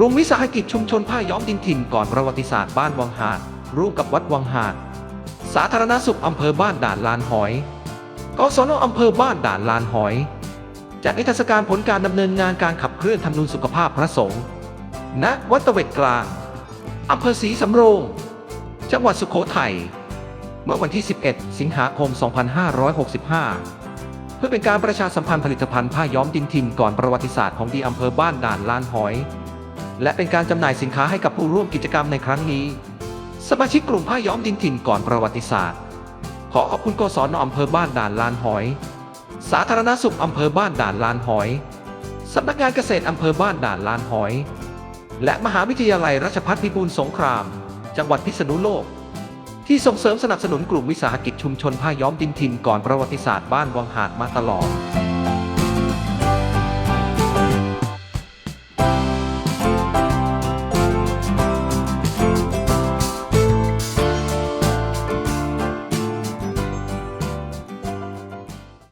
กลุ่มวิสาหกิจชุมชนผ้าย้อมดินถิ่นก่อนประวัติศาสตร์บ้านวังหาดร่วมกับวัดวังหาด สาธารณสุขอำเภอบ้านด่านลานหอยกศนอำเภอบ้านด่านลานหอยจัดนิทรรศการผลการดำเนินงานการขับเคลื่อนทำนุนสุขภาพพระสงฆ์ณวัดตะเวทกลางอำเภอศรีสำโรง จังหวัดสุโขทัยเมื่อวันที่ 11 สิงหาคม 2565 เพื่อเป็นการประชาสัมพันธ์ผลิตภัณฑ์ผ้าย้อมดินถิ่นก่อนประวัติศาสตร์ของดีอำเภอบ้านด่านลานหอย และเป็นการจำหน่ายสินค้าให้กับผู้ร่วมกิจกรรมในครั้งนี้ สมาชิกกลุ่มผ้าย้อมดินถิ่นก่อนประวัติศาสตร์ ขอขอบคุณกศนอำเภอบ้านด่านลานหอย สาธารณสุขอำเภอบ้านด่านลานหอยสำนักงานเกษตรอำเภอบ้านด่านลานหอย และมหาวิทยาลัยราชภัฏพิบูลสงคราม จังหวัดพิษณุโลก ที่ส่งเสริมสนับสนุนกลุ่มวิสาหกิจชุมชนผ้าย้อมดินถิ่นก่อนประวัติศาสตร์บ้านวังหาดมาตลอด